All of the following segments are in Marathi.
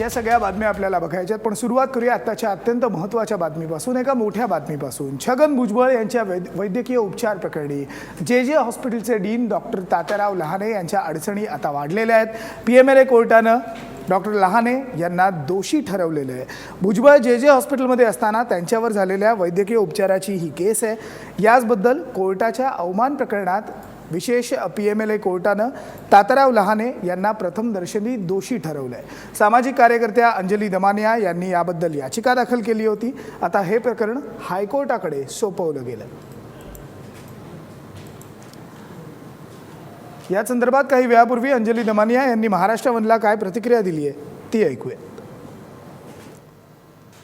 या सगळ्या बातम्या आपल्याला बघायच्यात पण सुरुवात करूया आत्ताच्या अत्यंत महत्त्वाच्या बातमीपासून एका मोठ्या बातमीपासून. छगन भुजबळ यांच्या वैद वैद्यकीय उपचार प्रकरणी जे जे हॉस्पिटलचे डीन डॉक्टर तात्याराव लहाने यांच्या अडचणी आता वाढलेल्या आहेत. पी एम एल ए कोर्टानं डॉक्टर लहाने यांना दोषी ठरवलेलं आहे. भुजबळ जे जे हॉस्पिटलमध्ये असताना त्यांच्यावर झालेल्या वैद्यकीय उपचाराची ही केस आहे. याचबद्दल कोर्टाच्या अवमान प्रकरणात विशेष पी एम एल ए कोर्टानं ताताराव लहाने यांना प्रथमदर्शनी दोषी ठरवलं आहे सामाजिक कार्यकर्त्या अंजली दमानिया यांनी याबद्दल याचिका दाखल केली होती. आता हे प्रकरण हायकोर्टाकडे सोपवलं गेलं. या संदर्भात काही वेळापूर्वी अंजली दमानिया यांनी महाराष्ट्र वनला काय प्रतिक्रिया दिली आहे ती ऐकूया.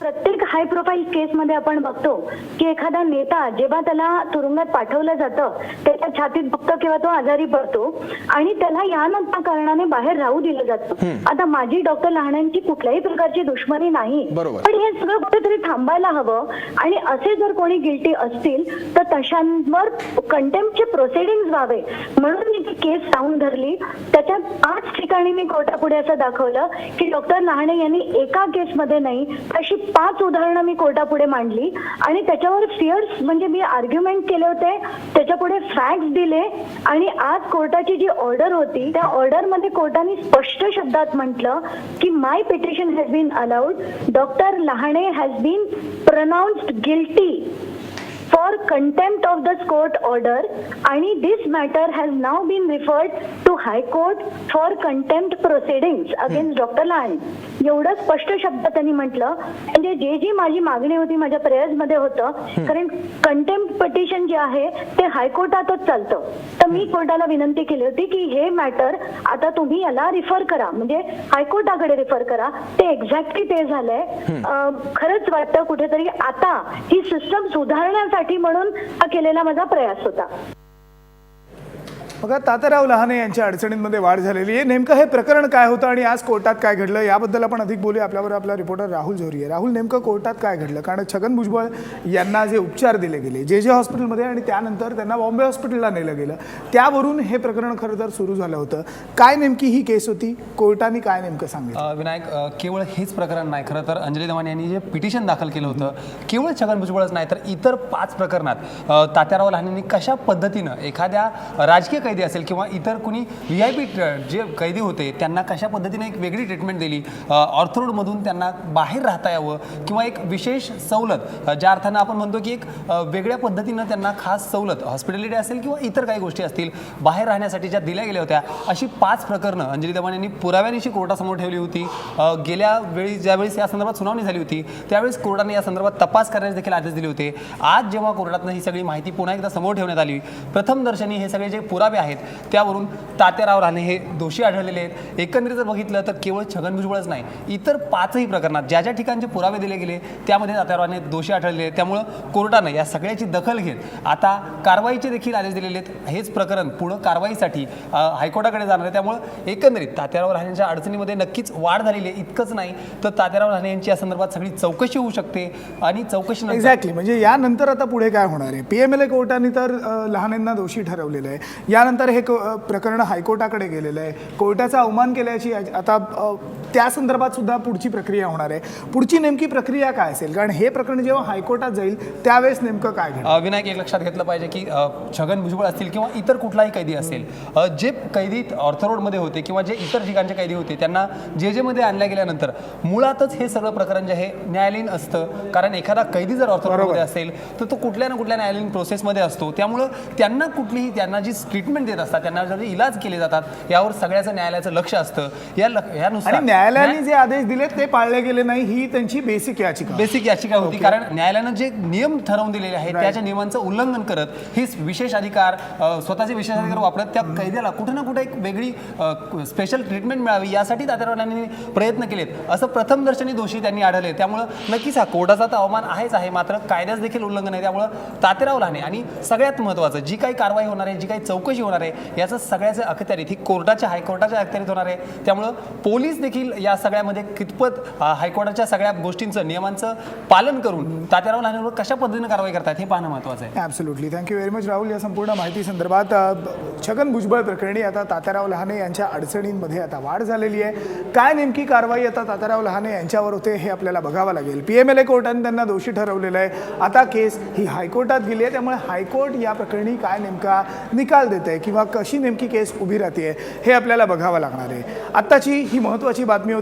प्रत्येक हाय प्रोफाईल केसमध्ये आपण बघतो की एखादा नेता जेव्हा त्याला तुरुंगात पाठवलं जातं त्याच्या छातीत दुखतं किंवा तो आजारी पडतो आणि त्याला या नंतर कारणाने बाहेर राहू दिलं जातं. आता माझी डॉक्टर लहानांची कुठल्याही प्रकारची दुश्मनी नाही. पण हे सगळं कुठेतरी थांबायला हवं आणि असे जर कोणी गिल्टी असतील तर तशांवर कंटेम्पचे प्रोसिडिंग व्हावे. म्हणून मी ती केस लावून धरली. त्याच्यात पाच ठिकाणी मी कोर्टापुढे असं दाखवलं की डॉक्टर लहाणे यांनी एका केसमध्ये नाही तशी पाच उदाहरणं मी कोर्टापुढे मांडली. आणि त्याच्यावर फिअर्स म्हणजे मी आर्ग्युमेंट केले होते त्याच्यापुढे फॅक्ट दिले. आणि आज कोर्टाची जी ऑर्डर होती त्या ऑर्डरमध्ये कोर्टाने स्पष्ट शब्दात म्हटलं की my petition has been allowed doctor Lahane has been pronounced guilty for contempt of the court order आणि this matter has now been referred to high court for contempt proceedings against doctor Lahane एवढं स्पष्ट शब्द त्यांनी म्हटलं. म्हणजे जे जी माझी मागणी होती माझ्या प्रेयर्समध्ये होतं कारण कंटेम्प्ट पिटिशन जे आहे ते हायकोर्टातच चालतं. तर मी कोर्टाला विनंती केली होती की हे मॅटर आता तुम्ही याला रिफर करा. म्हणजे हायकोर्टाकडे रिफर करा. ते एक्झॅक्टली ते झालंय. खरंच वाटतं कुठेतरी आता ही सिस्टम सुधारण्यासाठी म्हणून हा केलेला माझा प्रयास होता. बघा ताताराव लहाने यांच्या अडचणींमध्ये वाढ झालेली आहे. नेमकं हे प्रकरण काय होतं आणि आज कोर्टात काय घडलं याबद्दल आपण अधिक बोलूया. आपल्यावर आपला रिपोर्टर राहुल झोरी आहे. राहुल नेमकं कोर्टात काय घडलं? कारण छगन भुजबळ यांना जे उपचार दिले गेले जे जे हॉस्पिटलमध्ये आणि त्यानंतर त्यांना बॉम्बे हॉस्पिटलला नेलं गेलं त्यावरून हे प्रकरण खरं तर सुरू झालं होतं. काय नेमकी ही केस होती? कोर्टाने काय नेमकं सांगितलं? विनायक केवळ हेच प्रकरण नाही. खरं तर अंजली दमाने यांनी जे पिटिशन दाखल केलं होतं केवळ छगन भुजबळच नाही तर इतर पाच प्रकरणात तात्याराव लहानेंनी कशा पद्धतीनं एखाद्या राजकीय कैदी असेल किंवा इतर कुणी व्ही आय पी जे कैदी होते त्यांना कशा पद्धतीने एक वेगळी ट्रीटमेंट दिली? ऑर्थरोडमधून त्यांना बाहेर राहता यावं किंवा एक विशेष सवलत ज्या अर्थानं आपण म्हणतो की एक वेगळ्या पद्धतीनं त्यांना खास सवलत हॉस्पिटॅलिटी असेल किंवा इतर काही गोष्टी असतील बाहेर राहण्यासाठी ज्या दिल्या गेल्या होत्या अशी पाच प्रकरणं अंजली दमाने यांनी पुराव्यानिशी कोर्टासमोर ठेवली होती. गेल्या वेळी ज्यावेळेस या संदर्भात सुनावणी झाली होती त्यावेळेस कोर्टाने या संदर्भात तपास करण्याचे देखील आदेश दिले होते. आज जेव्हा कोर्टातनं ही सगळी माहिती पुन्हा एकदा समोर ठेवण्यात आली प्रथम दर्शनी हे सगळे जे पुरावे आहेत. त्यावरून तात्याराव राणे हे दोषी आढळलेले आहेत. एकंदरीत जर बघितलं तर केवळ छगन भुजबळच नाही इतर पाचही प्रकरणात ज्या ज्या ठिकाणचे पुरावे दिले गेले त्यामध्ये तात्याराव राणे दोषी आढळले आहेत. त्यामुळं कोर्टानं या सगळ्याची दखल घेत आता कारवाईचे देखील आदेश दिलेले आहेत. हेच प्रकरण पुढं कारवाईसाठी हायकोर्टाकडे जाणार आहे. त्यामुळं एकंदरीत तात्याराव राणेंच्या अडचणीमध्ये नक्कीच वाढ झालेली आहे. इतकंच नाही तर तात्याराव राणे यांची या संदर्भात सगळी चौकशी होऊ शकते आणि चौकशी एक्झॅक्टली म्हणजे यानंतर आता पुढे काय होणार आहे? पी एम एल ए कोर्टाने तर लहानेंना दोषी ठरवलेलं आहे. यानंतर हे प्रकरण हायकोर्टाकडे गेलेलं आहे. कोर्टाचा अवमान केल्याची याची- आता त्या संदर्भात सुद्धा पुढची प्रक्रिया होणार आहे. पुढची नेमकी प्रक्रिया काय असेल? कारण हे प्रकरण जेव्हा हायकोर्टात जाईल त्यावेळेस नेमकं काय घडेल विनायक एक लक्षात घेतलं पाहिजे की छगन भुजबळ असतील किंवा इतर कुठलाही कैदी असेल जे कैदी ऑर्थरोडमध्ये होते किंवा जे इतर ठिकाणचे कैदी होते त्यांना जे जेमध्ये आणल्या गेल्यानंतर मुळातच हे सगळं प्रकरण जे आहे न्यायालयीन असतं. कारण एखादा कैदी जर ऑर्थरोडमध्ये असेल तर तो कुठल्या ना कुठल्या न्यायालयीन प्रोसेसमध्ये असतो. त्यामुळं त्यांना कुठलीही त्यांना जी ट्रीटमेंट देत असतात. त्यांना जे इलाज केले जातात. यावर सगळ्याचं न्यायालयाचं लक्ष असतं. या यानुसार न्यायालयाने जे आदेश दिले ते पाळले गेले नाही. ही त्यांची बेसिक याचिका. बेसिक याचिका होती. कारण न्यायालयानं जे नियम ठरवून दिलेले आहेत त्याच्या नियमांचं उल्लंघन करत हे विशेष अधिकार स्वतःचे विशेष अधिकार वापरत त्या कैद्याला कुठे ना कुठे एक वेगळी स्पेशल ट्रीटमेंट मिळावी यासाठी तात्यारावांनी प्रयत्न केलेत. असं प्रथम दर्शनी दोषी त्यांनी आढळले. त्यामुळं नक्कीच हा कोर्टाचा तर अवमान आहेच आहे. मात्र कायद्याचं देखील उल्लंघन आहे. त्यामुळं तात्याराव लहाने आणि सगळ्यात महत्त्वाचं जी काही कारवाई होणार आहे जी काही चौकशी होणार आहे? याचं सगळ्याचं अखत्यारीत ही कोर्टाच्या हायकोर्टाच्या अखत्यारीत होणार आहे. त्यामुळं पोलीस देखील या सगळ्यामध्ये कितपत हायकोर्टाच्या सगळ्या गोष्टींचं नियमांचं पालन करून तात्याराव लहानेवर कशा पद्धतीने कारवाई करतात हे पाहणं महत्त्वाचं आहे. Absolutely thank you very much Rahul या संपूर्ण माहिती संदर्भात छगन भुजबळ प्रकरणी आता तात्याराव लहाने यांच्या अडचणींमध्ये आता वाढ झालेली आहे. काय नेमकी कारवाई आता तात्याराव लहाने यांच्यावर होते हे आपल्याला बघावं लागेल. पी एम एल ए कोर्टाने त्यांना दोषी ठरवलेलं आहे. आता केस ही हायकोर्टात गेली आहे त्यामुळे हायकोर्ट या प्रकरणी काय नेमका निकाल देते आहे किंवा कशी नेमकी केस उभी राहते हे आपल्याला बघावं लागणार आहे. आत्ताची ही महत्त्वाची बातमी होती.